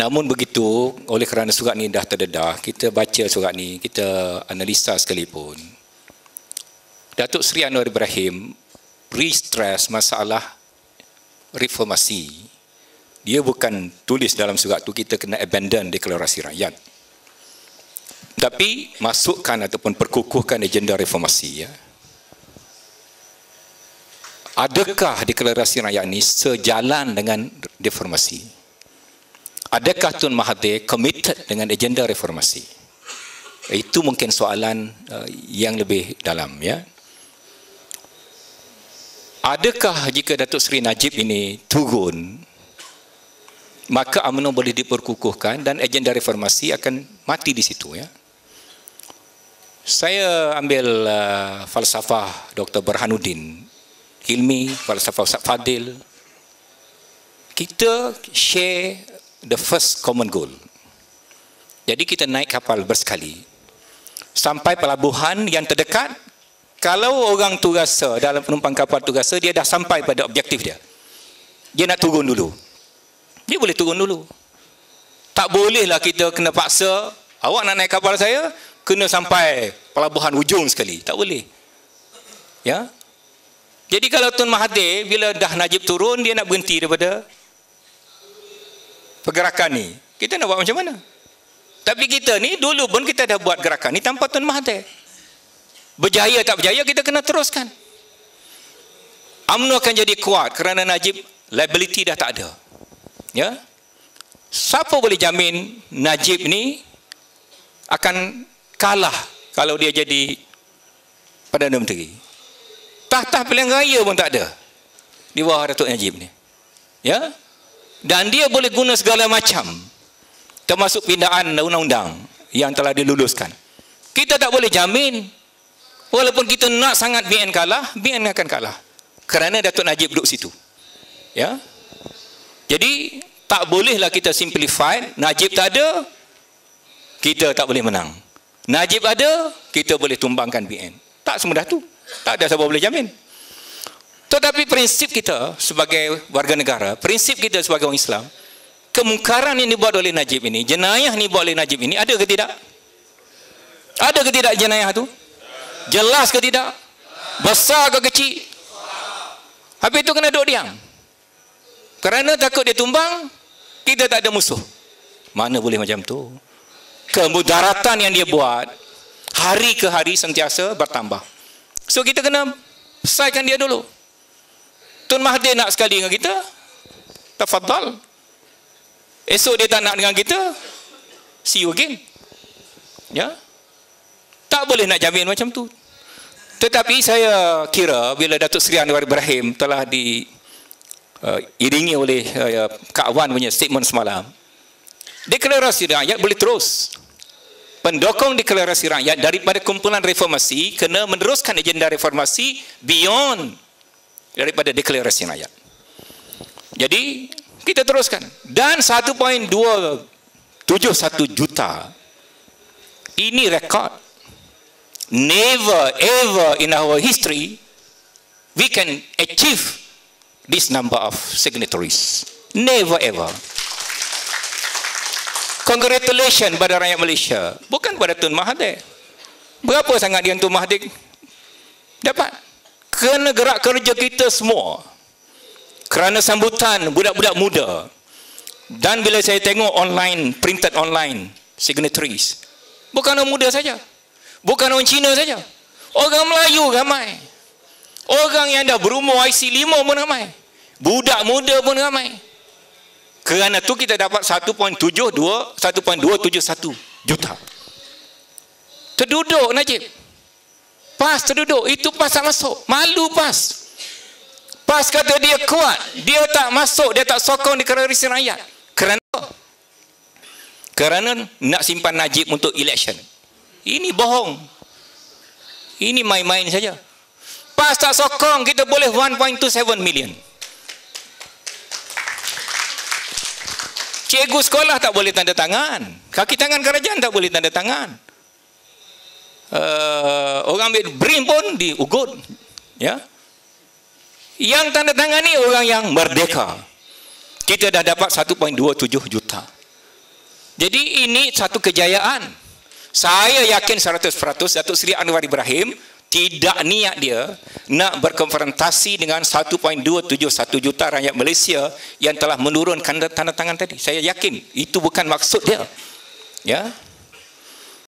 Namun begitu, oleh kerana surat ni dah terdedah, kita baca surat ni, kita analisa sekalipun. Datuk Seri Anwar Ibrahim re-stress masalah reformasi. Dia bukan tulis dalam surat tu kita kena abandon deklarasi rakyat. Tapi masukkan ataupun perkukuhkan agenda reformasi ya. Adakah deklarasi rakyat ini sejalan dengan reformasi? Adakah Tun Mahathir committed dengan agenda reformasi? Itu mungkin soalan uh, yang lebih dalam ya. Adakah jika Datuk Seri Najib ini turun maka UMNO boleh diperkukuhkan dan agenda reformasi akan mati di situ ya. Saya ambil uh, falsafah Dr. Burhanuddin Hilmi, falsafah Ustaz Fadil. Kita share the first common goal. Jadi kita naik kapal bersekali. Sampai pelabuhan yang terdekat, kalau orang tu rasa, dalam penumpang kapal tu rasa, dia dah sampai pada objektif dia. Dia nak turun dulu. Dia boleh turun dulu. Tak bolehlah kita kena paksa, awak nak naik kapal saya, kena sampai pelabuhan ujung sekali. Tak boleh. Ya, jadi kalau Tun Mahathir bila dah Najib turun dia nak berhenti daripada pergerakan ni. Kita nak buat macam mana? Tapi kita ni dulu pun kita dah buat gerakan ni tanpa Tun Mahathir. Berjaya tak berjaya kita kena teruskan. UMNO akan jadi kuat kerana Najib liability dah tak ada. Ya? Siapa boleh jamin Najib ni akan kalah kalau dia jadi Perdana Menteri? Tahta pilihan raya pun tak ada di bawah Datuk Najib ni. Ya? Dan dia boleh guna segala macam termasuk pindaan undang-undang yang telah diluluskan. Kita tak boleh jamin walaupun kita nak sangat BN kalah, BN akan kalah. Kerana Datuk Najib duduk situ. Ya? Jadi tak bolehlah kita simplify, Najib tak ada, kita tak boleh menang. Najib ada, kita boleh tumbangkan BN. Tak semudah tu. Tak ada siapa boleh jamin. Tetapi prinsip kita sebagai warga negara, prinsip kita sebagai orang Islam, kemungkaran yang dibuat oleh Najib ini, jenayah yang dibuat oleh Najib ini, ada ke tidak? Ada ke tidak jenayah itu? Jelas ke tidak? Besar ke kecil? Habis itu kena duduk diam. Kerana takut dia tumbang, kita tak ada musuh. Mana boleh macam tu? Kemudaratan yang dia buat, hari ke hari sentiasa bertambah. So kita kena selesaikan dia dulu. Tun Mahathir nak sekali dengan kita, tafadhal. Esok dia tak nak dengan kita, see you again. Ya? Tak boleh nak jamin macam tu. Tetapi saya kira bila Datuk Seri Anwar Ibrahim telah di uh, iringi oleh uh, Kak Wan punya statement semalam, deklarasi rakyat boleh terus pendokong deklarasi rakyat daripada kumpulan reformasi kena meneruskan agenda reformasi beyond daripada deklarasi rakyat. Jadi kita teruskan. Dan 1.271 juta ini rekod. Never ever in our history we can achieve this number of signatories. Never ever. Congratulations pada rakyat Malaysia. Bukan pada Tun Mahathir. Berapa sangat yang Tun Mahathir? Dapat kerana gerak kerja kita semua. Kerana sambutan budak-budak muda. Dan bila saya tengok online printed online signatories. Bukan orang muda saja. Bukan orang Cina saja. Orang Melayu ramai. Orang yang dah berumur IC5 pun ramai. Budak muda pun ramai. Kerana tu kita dapat 1.72 1.271 juta. Terduduk Najib. Pas terduduk, itu pas tak masuk. Malu pas. Pas kata dia kuat, dia tak masuk, dia tak sokong di kerana risi rakyat. Kerana kerana nak simpan Najib untuk election. Ini bohong. Ini main-main saja. Pas tak sokong, kita boleh 1.27 million. Cikgu sekolah tak boleh tanda tangan. Kaki tangan kerajaan tak boleh tanda tangan. Uh, orang ambil BRIM pun diugut. Ya. Yang tanda tangan ni orang yang merdeka. Kita dah dapat 1.27 juta. Jadi ini satu kejayaan. Saya yakin 100% Datuk Seri Anwar Ibrahim tidak niat dia nak berkonfrontasi dengan 1.271 juta rakyat Malaysia yang telah menurunkan tanda tangan tadi. Saya yakin itu bukan maksud dia. Ya.